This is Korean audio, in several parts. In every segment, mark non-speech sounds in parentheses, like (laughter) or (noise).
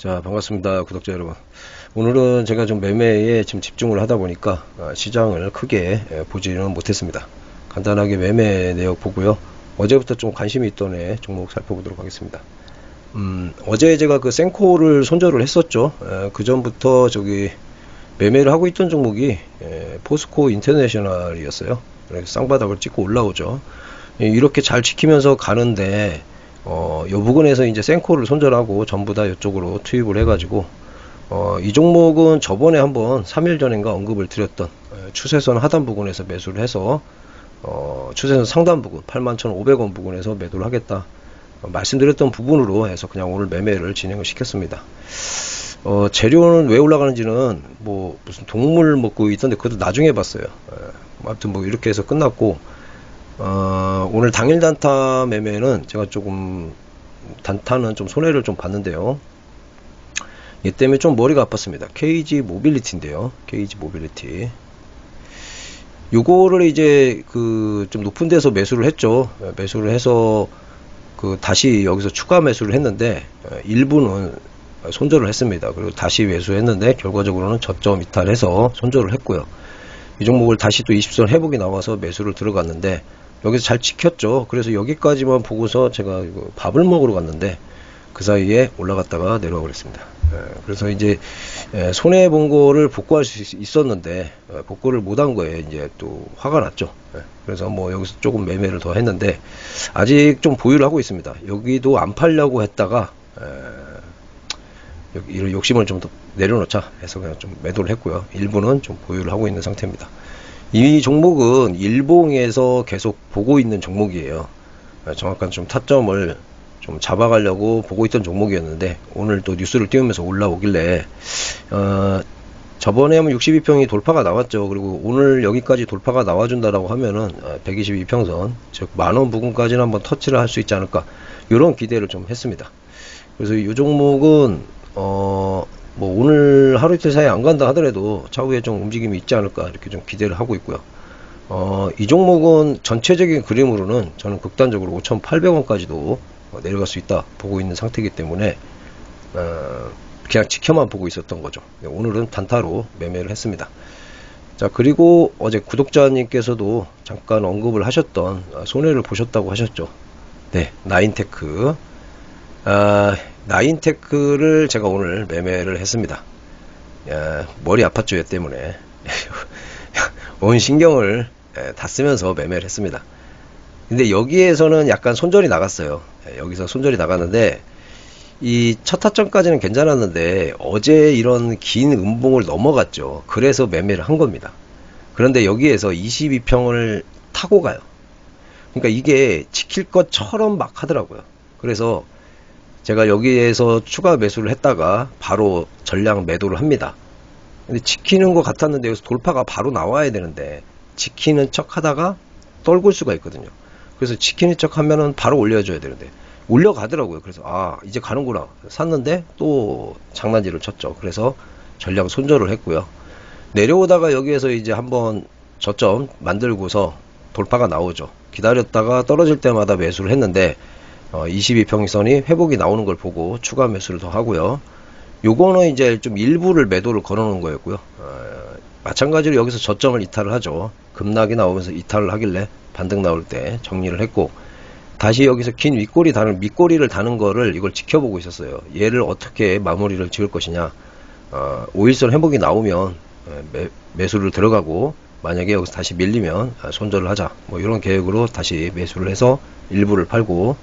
자 반갑습니다 구독자 여러분. 오늘은 제가 좀 매매에 지금 집중을 하다 보니까 아, 시장을 크게 예, 보지는 못했습니다. 간단하게 매매 내역 보고요. 어제부터 좀 관심이 있던 애 종목 살펴보도록 하겠습니다. 음, 어제 제가 그 생코를 손절을 했었죠. 그 전부터 저기 매매를 하고 있던 종목이 예, 포스코 인터내셔널이었어요. 쌍바닥을 찍고 올라오죠. 예, 이렇게 잘 지키면서 가는데 어, 요 부분에서 이제 생코를 손절하고 전부 다 이쪽으로 투입을 해가지고 어, 이 종목은 저번에 한번 3일 전인가 언급을 드렸던 에, 추세선 하단 부분에서 매수를 해서 어, 추세선 상단 부분 81,500원 부분에서 매도를 하겠다 어, 말씀드렸던 부분으로 해서 그냥 오늘 매매를 진행을 시켰습니다. 어, 재료는 왜 올라가는지는 뭐 무슨 동물 먹고 있던데 그것도 나중에 봤어요. 에, 아무튼 뭐 이렇게 해서 끝났고 어, 오늘 당일 단타 매매는 제가 조금 단타는 좀 손해를 좀 봤는데요. 이 때문에 좀 머리가 아팠습니다. KG 모빌리티인데요. KG 모빌리티. 요거를 이제 그 좀 높은 데서 매수를 했죠. 매수를 해서 그 다시 여기서 추가 매수를 했는데 일부는 손절을 했습니다. 그리고 다시 매수했는데 결과적으로는 저점 이탈해서 손절을 했고요. 이 종목을 다시 또 20선 회복이 나와서 매수를 들어갔는데 여기서 잘 지켰죠. 그래서 여기까지만 보고서 제가 밥을 먹으러 갔는데 그 사이에 올라갔다가 내려와 버렸습니다. 예, 그래서 이제 예, 손해 본 거를 복구할 수 있었는데 예, 복구를 못 한 거에 이제 또 화가 났죠. 그래서 뭐 여기서 조금 매매를 더 했는데 아직 좀 보유를 하고 있습니다. 여기도 안 팔려고 했다가 이런 욕심을 좀 더 내려놓자 해서 그냥 좀 매도를 했고요. 일부는 좀 보유를 하고 있는 상태입니다. 이 종목은 일봉에서 계속 보고 있는 종목이에요. 아, 정확한 좀 타점을 좀 잡아가려고 보고 있던 종목이었는데 오늘 또 뉴스를 띄우면서 올라오길래 어, 저번에 하면 62평이 돌파가 나왔죠. 그리고 오늘 여기까지 돌파가 나와준다라고 하면은 122평선 어, 즉 만원 부근까지는 한번 터치를 할 수 있지 않을까 이런 기대를 좀 했습니다. 그래서 이 종목은 어, 뭐 오늘 하루 이틀 사이에 안 간다 하더라도 차후에 좀 움직임이 있지 않을까 이렇게 좀 기대를 하고 있고요. 어, 이 종목은 전체적인 그림으로는 저는 극단적으로 5,800원까지도 내려갈 수 있다 보고 있는 상태이기 때문에 어, 그냥 지켜만 보고 있었던 거죠. 네, 오늘은 단타로 매매를 했습니다. 자 그리고 어제 구독자님께서도 잠깐 언급을 하셨던 아, 손해를 보셨다고 하셨죠. 네 나인테크 아, 나인테크를 제가 오늘 매매를 했습니다. 야, 머리 아팠죠, 얘 때문에. (laughs) 온 신경을 다 쓰면서 매매를 했습니다. 근데 여기에서는 약간 손절이 나갔어요. 여기서 손절이 나갔는데, 이 첫 타점까지는 괜찮았는데, 어제 이런 긴 음봉을 넘어갔죠. 그래서 매매를 한 겁니다. 그런데 여기에서 22평을 타고 가요. 그러니까 이게 지킬 것처럼 막 하더라고요. 그래서 제가 여기에서 추가 매수를 했다가 바로 전량 매도를 합니다. 근데 지키는 것 같았는데 여기서 돌파가 바로 나와야 되는데 지키는 척 하다가 떨굴 수가 있거든요. 그래서 지키는 척 하면은 바로 올려줘야 되는데 올려가더라고요. 그래서 아 이제 가는구나 샀는데 또 장난질을 쳤죠. 그래서 전량 손절을 했고요. 내려오다가 여기에서 이제 한번 저점 만들고서 돌파가 나오죠. 기다렸다가 떨어질 때마다 매수를 했는데 어, 22평선이 회복이 나오는 걸 보고 추가 매수를 더 하고요. 요거는 이제 좀 일부를 매도를 걸어놓은 거였고요. 어, 마찬가지로 여기서 저점을 이탈을 하죠. 급락이 나오면서 이탈을 하길래 반등 나올 때 정리를 했고 다시 여기서 긴 윗꼬리 다는 밑꼬리를 다는 거를 이걸 지켜보고 있었어요. 얘를 어떻게 마무리를 지을 것이냐. 어, 5일선 회복이 나오면 어, 매, 매수를 들어가고 만약에 여기서 다시 밀리면 아, 손절을 하자. 뭐 이런 계획으로 다시 매수를 해서 일부를 팔고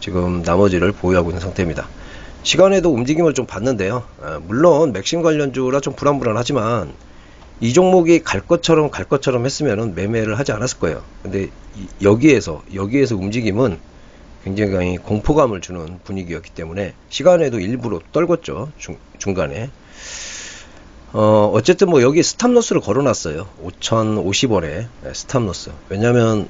지금 나머지를 보유하고 있는 상태입니다. 시간에도 움직임을 좀 봤는데요. 아, 물론 맥심 관련주라 좀 불안불안하지만 이 종목이 갈 것처럼 갈 것처럼 했으면 매매를 하지 않았을 거예요. 근데 여기에서 여기에서 움직임은 굉장히 공포감을 주는 분위기였기 때문에 시간에도 일부러 떨궜죠. 중, 중간에. 어, 어쨌든 뭐 여기 스탑로스를 걸어놨어요. 5,050원에 스탑로스. 왜냐면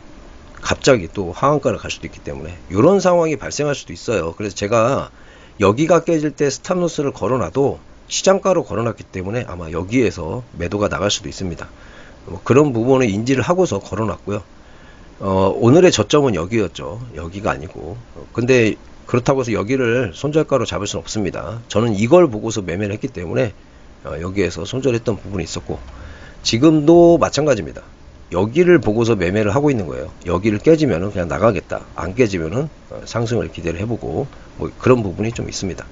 갑자기 또 하한가를 갈 수도 있기 때문에 이런 상황이 발생할 수도 있어요. 그래서 제가 여기가 깨질 때 스탑로스를 걸어놔도 시장가로 걸어놨기 때문에 아마 여기에서 매도가 나갈 수도 있습니다. 뭐 그런 부분을 인지를 하고서 걸어놨고요. 어, 오늘의 저점은 여기였죠. 여기가 아니고. 근데 그렇다고 해서 여기를 손절가로 잡을 수는 없습니다. 저는 이걸 보고서 매매를 했기 때문에 어, 여기에서 손절했던 부분이 있었고 지금도 마찬가지입니다. 여기를 보고서 매매를 하고 있는 거예요. 여기를 깨지면은 그냥 나가겠다. 안 깨지면은 어, 상승을 기대를 해보고 뭐 그런 부분이 좀 있습니다.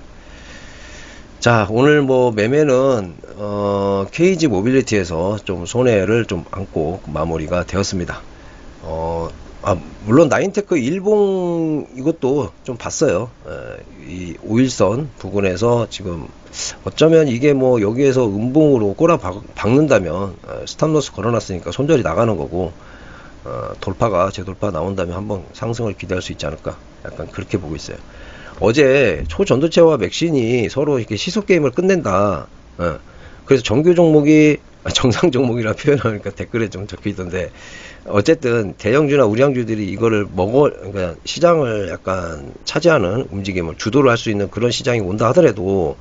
자 오늘 뭐 매매는 어, KG 모빌리티에서 좀 손해를 좀 안고 마무리가 되었습니다. 어, 아, 물론 나인테크 일봉 이것도 좀 봤어요. 에, 이 5일선 부근에서 지금 어쩌면 이게 뭐 여기에서 음봉으로 꼬라 박, 박는다면 에, 스탑로스 걸어놨으니까 손절이 나가는 거고 어, 돌파가 재돌파 나온다면 한번 상승을 기대할 수 있지 않을까 약간 그렇게 보고 있어요. 어제 초전도체와 맥신이 서로 이렇게 시속 게임을 끝낸다. 에, 그래서 정규 종목이 정상 종목이라 표현하니까 댓글에 좀 적혀 있던데 어쨌든 대형주나 우량주들이 이거를 먹어 그러니까 시장을 약간 차지하는 움직임을 주도를 할 수 있는 그런 시장이 온다 하더라도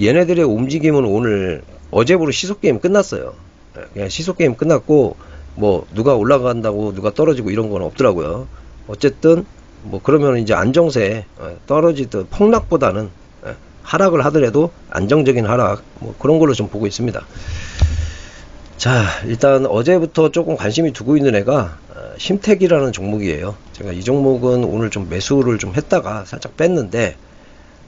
얘네들의 움직임은 오늘 어제부로 시속 게임 끝났어요. 예, 그냥 시속 게임 끝났고 뭐 누가 올라간다고 누가 떨어지고 이런 건 없더라고요. 어쨌든 뭐 그러면 이제 안정세 어, 떨어지듯 폭락보다는 예, 하락을 하더라도 안정적인 하락 뭐 그런 걸로 좀 보고 있습니다. 자, 일단 어제부터 조금 관심이 두고 있는 애가 어, 심택이라는 종목이에요. 제가 이 종목은 오늘 좀 매수를 좀 했다가 살짝 뺐는데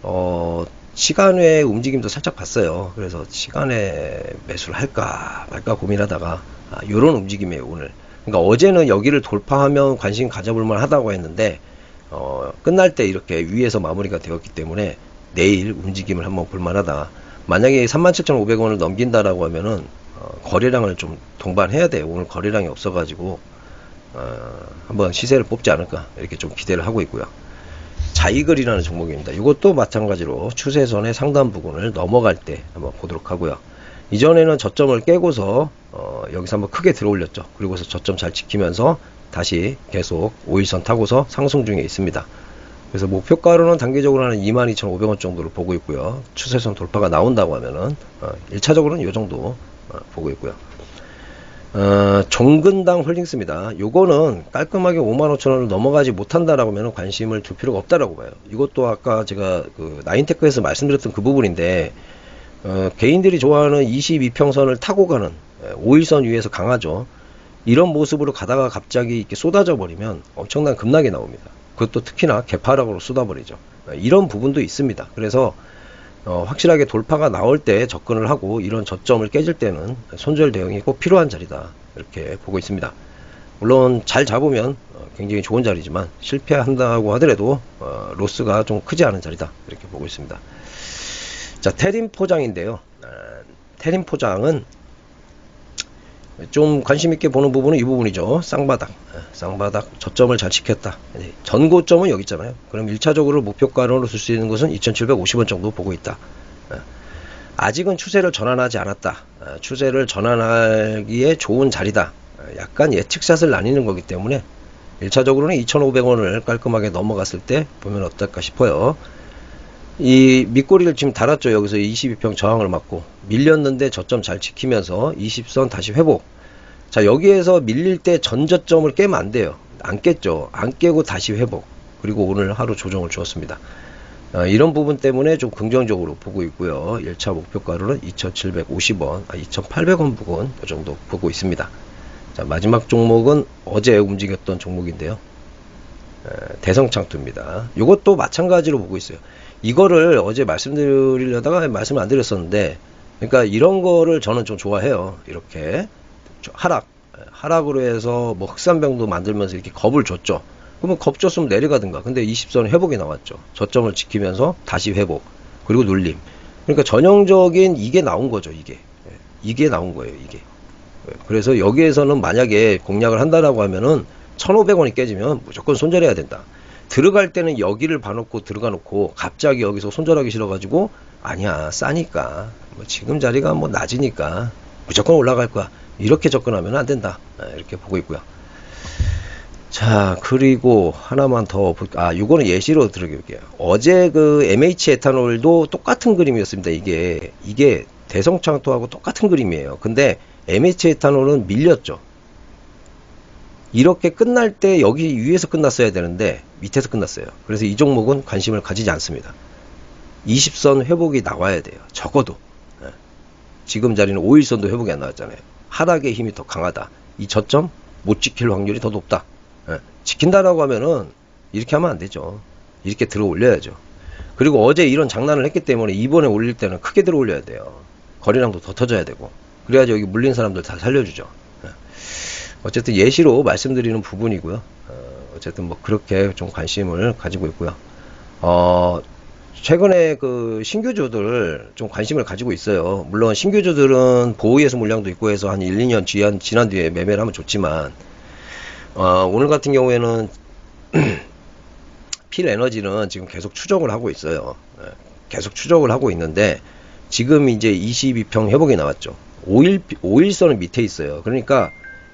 어, 시간외 움직임도 살짝 봤어요. 그래서 시간에 매수를 할까 말까 고민하다가 아, 요런 움직임이에요, 오늘. 그러니까 어제는 여기를 돌파하면 관심 가져볼 만 하다고 했는데 어, 끝날 때 이렇게 위에서 마무리가 되었기 때문에 내일 움직임을 한번 볼만하다. 만약에 37,500원을 넘긴다라고 하면은 어, 거래량을 좀 동반해야 돼요. 오늘 거래량이 없어가지고 어, 한번 시세를 뽑지 않을까 이렇게 좀 기대를 하고 있고요. 자이글이라는 종목입니다. 이것도 마찬가지로 추세선의 상단 부분을 넘어갈 때 한번 보도록 하고요. 이전에는 저점을 깨고서 어, 여기서 한번 크게 들어올렸죠. 그리고서 저점 잘 지키면서 다시 계속 5일선 타고서 상승 중에 있습니다. 그래서 목표가로는 단기적으로 는 22,500원 정도를 보고 있고요. 추세선 돌파가 나온다고 하면은 어, 1차적으로는 이 정도 어, 보고 있고요. 어, 종근당 홀딩스입니다. 요거는 깔끔하게 55,000원을 넘어가지 못한다라고 하면 관심을 둘 필요가 없다라고 봐요. 이것도 아까 제가 그 나인테크에서 말씀드렸던 그 부분인데 어, 개인들이 좋아하는 22평선을 타고 가는 5일선 예, 위에서 강하죠. 이런 모습으로 가다가 갑자기 이렇게 쏟아져 버리면 엄청난 급락이 나옵니다. 그것도 특히나 개파락으로 쏟아버리죠. 이런 부분도 있습니다. 그래서 어, 확실하게 돌파가 나올 때 접근을 하고 이런 저점을 깨질 때는 손절 대응이 꼭 필요한 자리다 이렇게 보고 있습니다. 물론 잘 잡으면 어, 굉장히 좋은 자리지만 실패한다고 하더라도 어, 로스가 좀 크지 않은 자리다 이렇게 보고 있습니다. 자 테린 포장인데요. 아, 테린 포장은 좀 관심 있게 보는 부분은 이 부분이죠. 쌍바닥. 예, 쌍바닥 저점을 잘 지켰다. 전고점은 여기 있잖아요. 그럼 1차적으로 목표가로 쓸 수 있는 것은 2750원 정도 보고 있다. 예. 아직은 추세를 전환하지 않았다. 예, 추세를 전환하기에 좋은 자리다. 약간 예측샷을 나뉘는 거기 때문에 1차적으로는 2500원을 깔끔하게 넘어갔을 때 보면 어떨까 싶어요. 이 밑꼬리를 지금 달았죠. 여기서 22평 저항을 맞고 밀렸는데 저점 잘 지키면서 20선 다시 회복. 자 여기에서 밀릴 때 전저점을 깨면 안 돼요. 안 깼죠. 안 깨고 다시 회복. 그리고 오늘 하루 조정을 주었습니다. 어, 이런 부분 때문에 좀 긍정적으로 보고 있고요. 1차 목표가로는 2,750원, 아, 2,800원 부근 이 정도 보고 있습니다. 자 마지막 종목은 어제 움직였던 종목인데요. 에, 대성창투입니다. 이것도 마찬가지로 보고 있어요. 이거를 어제 말씀드리려다가 말씀을 안 드렸었는데 그러니까 이런 거를 저는 좀 좋아해요. 이렇게 하락 하락으로 해서 뭐 흑산병도 만들면서 이렇게 겁을 줬죠. 그러면 겁 줬으면 내려가든가. 근데 20선 회복이 나왔죠. 저점을 지키면서 다시 회복 그리고 눌림. 그러니까 전형적인 이게 나온 거죠 이게. 예, 이게 나온 거예요 이게. 예, 그래서 여기에서는 만약에 공략을 한다라고 하면은 1500원이 깨지면 무조건 손절해야 된다 들어갈 때는 여기를 봐놓고 들어가 놓고 갑자기 여기서 손절하기 싫어가지고 아니야 싸니까. 뭐 지금 자리가 뭐 낮으니까 무조건 올라갈 거야. 이렇게 접근하면 안 된다. 아, 이렇게 보고 있고요. 자 그리고 하나만 더 볼까 아 요거는 예시로 들어볼게요. 어제 그 MH 에탄올도 똑같은 그림이었습니다 이게. 이게 대성창토하고 똑같은 그림이에요. 근데 MH 에탄올은 밀렸죠 이렇게 끝날 때 여기 위에서 끝났어야 되는데 밑에서 끝났어요. 그래서 이 종목은 관심을 가지지 않습니다. 20선 회복이 나와야 돼요. 적어도. 예. 지금 자리는 5일선도 회복이 안 나왔잖아요. 하락의 힘이 더 강하다. 이 저점 못 지킬 확률이 더 높다. 예. 지킨다라고 하면은 이렇게 하면 안 되죠. 이렇게 들어 올려야죠. 그리고 어제 이런 장난을 했기 때문에 이번에 올릴 때는 크게 들어 올려야 돼요. 거래량도 더 터져야 되고. 그래야지 여기 물린 사람들 다 살려주죠. 예. 어쨌든 예시로 말씀드리는 부분이고요. 어, 어쨌든 뭐 그렇게 좀 관심을 가지고 있고요. 어, 최근에 그 신규주들 좀 관심을 가지고 있어요. 물론 신규주들은 보호예수 물량도 있고 해서 한 1, 2년 지난, 지난 뒤에 매매를 하면 좋지만, 어, 오늘 같은 경우에는 (clears throat) 필 에너지는 지금 계속 추적을 하고 있어요. 예, 계속 추적을 하고 있는데, 지금 이제 22평 회복이 나왔죠. 5일, 5일선은 밑에 있어요. 그러니까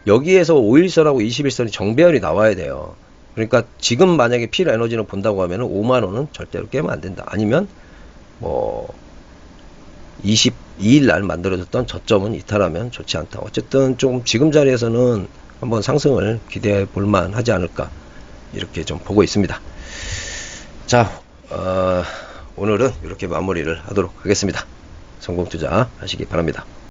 여기에서 5일선하고 21선이 정배열이 나와야 돼요. 그러니까 지금 만약에 필 에너지를 본다고 하면은 5만 원은 절대로 깨면 안 된다. 아니면 뭐 22일 날 만들어졌던 저점은 이탈하면 좋지 않다. 어쨌든 좀 지금 자리에서는 한번 상승을 기대해 볼 만 하지 않을까 이렇게 좀 보고 있습니다. 자, 어, 오늘은 이렇게 마무리를 하도록 하겠습니다. 성공 투자 하시기 바랍니다.